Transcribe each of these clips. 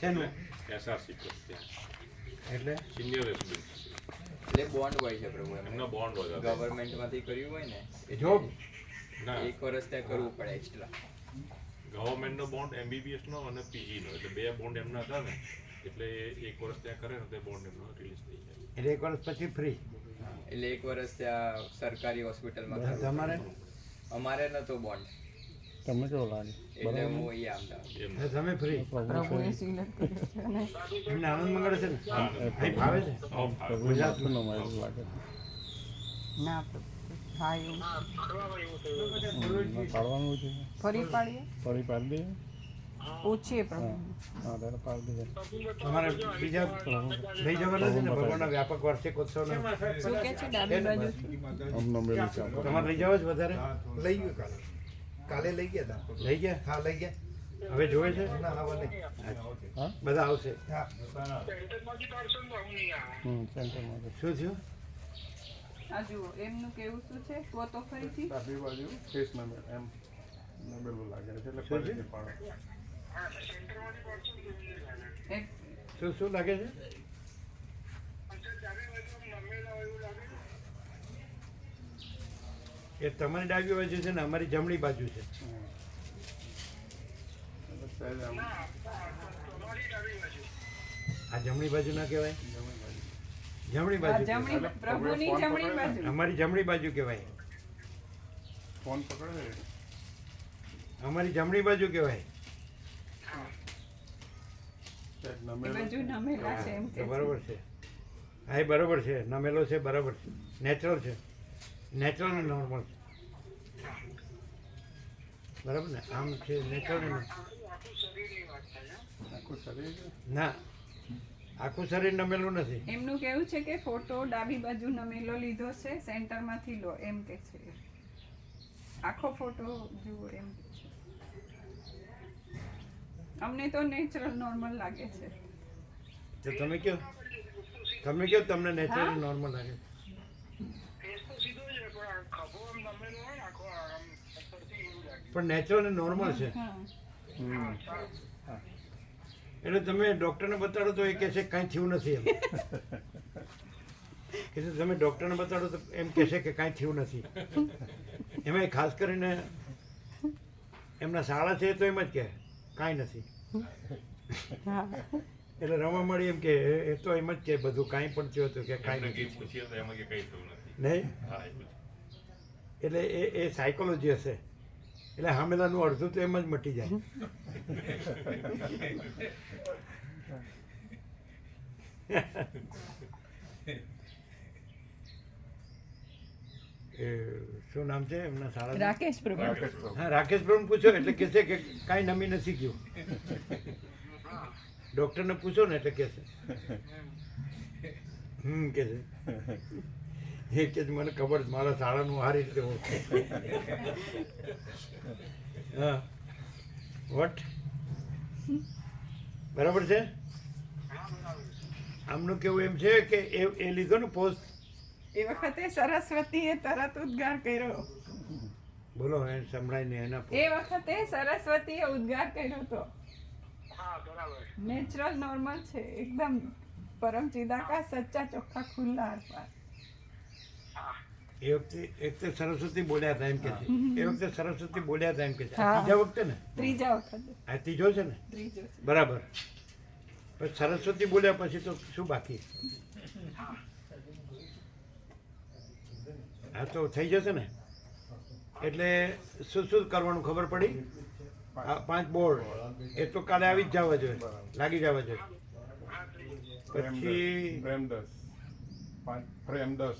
શેનું? એસઆરસી એટલે? Senior resident એટલે બોન્ડ હોય છે પ્રભુ એમનો. બોન્ડ હોય ગવર્મેન્ટમાંથી કર્યું હોય ને એ જોબ? ના. એક વર્ષ ત્યાં કરવું પડે એક્સ્ટ્રા ગવર્મેન્ટનો બોન્ડ એમબીબીએસ નો અને પીજી નો. એટલે બે બોન્ડ એમના હતા ને એટલે એક વર્ષ ત્યાં કરે ને તે બોન્ડ એમનો રિલીઝ થઈ જાય. એટલે એક વર્ષ પછી ફ્રી એટલે એક વર્ષ ત્યાં સરકારી હોસ્પિટલમાં તમારે? અમારે નતો બોન્ડ તમને કેવો લાગે એટલે હું અહીંયા અમદાવાદ એમ એટલે તમે ફ્રી પ્રભુએ સિલેક્ટ કર્યો છે અને એમને આનંદ મંગળ છે ને અહીં ફાવે છે ગુજરાતનો માહિતી લાગે ના પ્રભુ હા એવું પાડવાનું છે ફરી પાડીએ ફરી પાડી દઈએ પૂછીએ પ્રભુ હા ત્યારે પાડી દઈએ તમારે બીજા લઈ જવાના છે ને ભગવાનના વ્યાપક વાર્ષિકોત્સવના શું કે છે ડાબી બાજુ અમને મેળવી છે તમારે લઈ જવા જ વધારે લઈ ગયો કાલે કાલે લઈ ગયા હતા લઈ ગયા? હા લઈ ગયા. હવે જોવે છે? ના હવે નહીં બધા આવશે? હા. હમ સેન્ટરમાં શું થયું? આ જુઓ એમનું કેવું શું છે? તો તો ફરીથી? ડાબી બાજુ ફેસ નંબર એમ નંબેલું લાગે છે એટલે ફરીથી પાડો. શું શું લાગે છે? એ તમારી ડાબી બાજુ છે ને અમારી જમણી બાજુ છે. આ જમણી બાજુ ના કહેવાય? જમણી બાજુ જમણી કહેવાય. પ્રભુની જમણી બાજુ. અમારી જમણી બાજુ કહેવાય. ફોન પકડે અમારી જમણી બાજુ કહેવાય. બરોબર છે. હા એ બરોબર છે. નમેલો છે બરાબર છે. નેચરલ છે. નેચરલ ને નોર્મલ બરાબર ને? આમ છે નેચરલ ને આખું શરીર ના. આખું શરીર નમેલું નથી. એમનું કેવું છે કે ફોટો ડાબી બાજુ નમેલો લીધો છે સેન્ટરમાંથી લો એમ કે છે. આખો ફોટો જુઓ એમ કે અમને તો નેચરલ નોર્મલ લાગે છે. તો તમે કયો? તમે કયો તમને નેચરલ નોર્મલ લાગે પણ નેચરલ અને નોર્મલ છે. હમ. એટલે તમે ડૉક્ટરને બતાડો તો એ કહે છે કાંઈ થયું નથી એમ. કે તમે ડૉક્ટરને બતાડો તો એમ કહેશે કે કાંઈ થયું નથી. એમાં ખાસ કરીને એમના શાળા છે તો એમ જ કહે કાંઈ નથી. એટલે રમા મળી એમ કે એ- તો એમ જ કે બધું કાંઈ પણ થયું હતું કે કાંઈ નથી. એમાં કે કંઈ થયું નથી. નહીં? હા એ બધું. એટલે એ એ સાયકોલોજી હશે. એટલે હામેલાનું અડધું તો એમ જ મટી જાય. એ શું નામ છે? એમના સારા રાકેશ પ્રભુ. હા રાકેશ પ્રભુ પૂછો એટલે કહેશે કે કાંઈ નમી નથી ગયું. ડૉક્ટરને પૂછો ને એટલે કહેશે હમ કે છે. એ કે મને ખબર છે મારા શાળાનું આ રીતે ઓળખે હા. વોટ? બરાબર છે? આમનું કેવું એમ છે કે એ એ લીધો ને પોસ્ટ એ વખતે સરસ્વતીએ તરત ઉદ્ગાર કર્યો. બોલો એ સંભળાય ને એના એ વખતે સરસ્વતીએ ઉદ્ગાર કર્યો હતો નેચરલ નોર્મલ છે એકદમ પરમ ચિદાકા સચ્ચા ચોખ્ખા ખુલ્લા અર્પા એ વખતે એક તો સરસ્વતી બોલ્યા હતા એમ કે છે. એ વખતે સરસ્વતી બોલ્યા હતા એમ કે છે. ત્રીજા વખતે ને? ત્રીજા વખતે. આ ત્રીજો છે ને? ત્રીજો બરાબર. પછી સરસ્વતી બોલ્યા પછી તો શું બાકી? હા તો થઈ જશે ને? એટલે શું શું કરવાનું ખબર પડી? આ પાંચ બોર્ડ એ તો કાલે આવી જ જવા જોઈએ. લાગી જવા જોઈએ. પછી પ્રેમદસ પાંચ ફ્રેમ દસ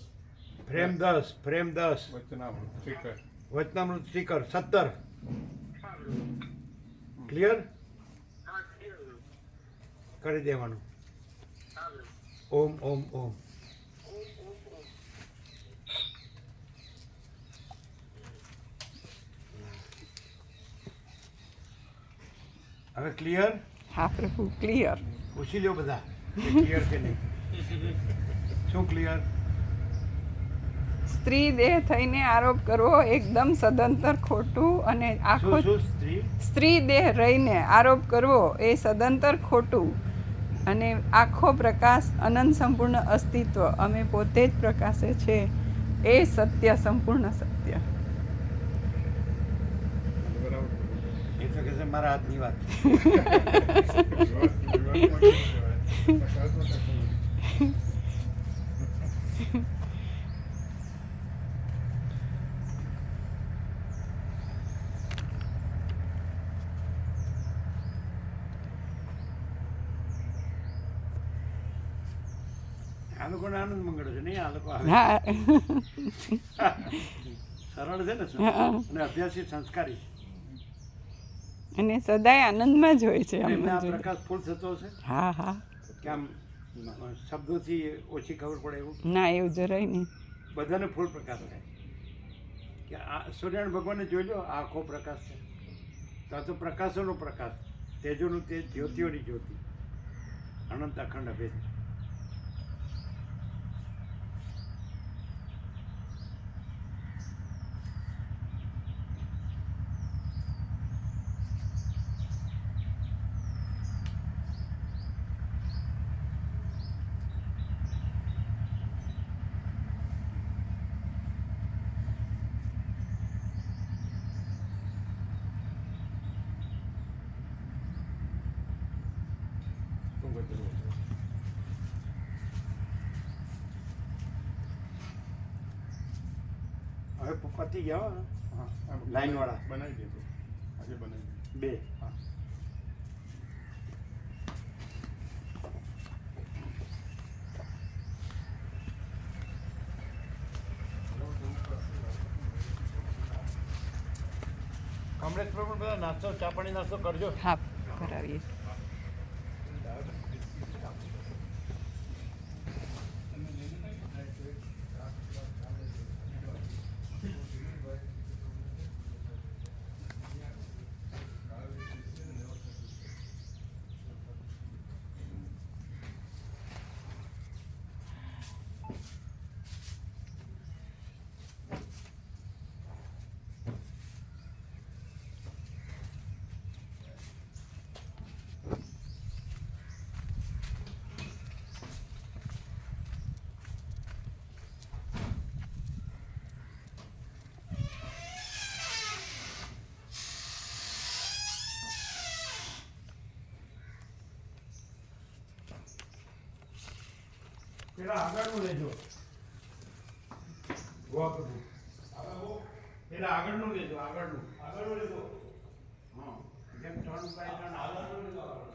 ફ્રેમ દસ ફ્રેમ દસ વચનામૃત સ્ટીકર વચનામૃત સ્ટીકર સત્તર. ક્લિયર કરી દેવાનું. ઓમ ઓમ ઓમ. હવે ક્લિયર હા પ્રભુ ક્લિયર પૂછી લો બધા. ક્લિયર કે નહીં. શું ક્લિયર સ્ત્રી દેહ થઈને આરોપ કરવો એકદમ સદંતર ખોટું અને આખો શું શું સ્ત્રી? દેહ રહીને આરોપ કરવો એ સદંતર ખોટું. અને આખો પ્રકાશ અનંત સંપૂર્ણ અસ્તિત્વ અમે પોતે જ પ્રકાશે છે એ સત્ય સંપૂર્ણ સત્ય. મારા હાથની વાત. આ લોકોને આનંદ મંગળ છે નહીં આ લોકો હા. સરળ છે ને અને અભ્યાસી સંસ્કારી અને સદાય આનંદમાં જ હોય છે. પ્રકાશ ફૂલ થતો હા હા. શબ્દોથી ઓછી ખબર પડે એવું? ના એવું જરાય નહીં. બધાને ફૂલ પ્રકાશ થાય. કે આ સૂર્યનારાયણ ભગવાનને જોઈ લો આખો પ્રકાશ છે. તો આ તો પ્રકાશોનો પ્રકાશ તેજોનું તેજ જ્યોતિઓની જ્યોતિ. અનંત અખંડ અભેદ હવે પતી ગયા હો. લાઈન વાળા. બનાવી દેજો આજે બનાવી બે. હા. કમલેશ પ્રભુ બધા નાસ્તો ચા પાણી નાસ્તો કરજો. હા કરાવીએ. પેલા આગળનું લેજો. ગોવા પ્રભુ પેલા આગળનું લેજો આગળનું. આગળનું લેજો. હા. જેમ ત્રણ બાય ત્રણ આગળ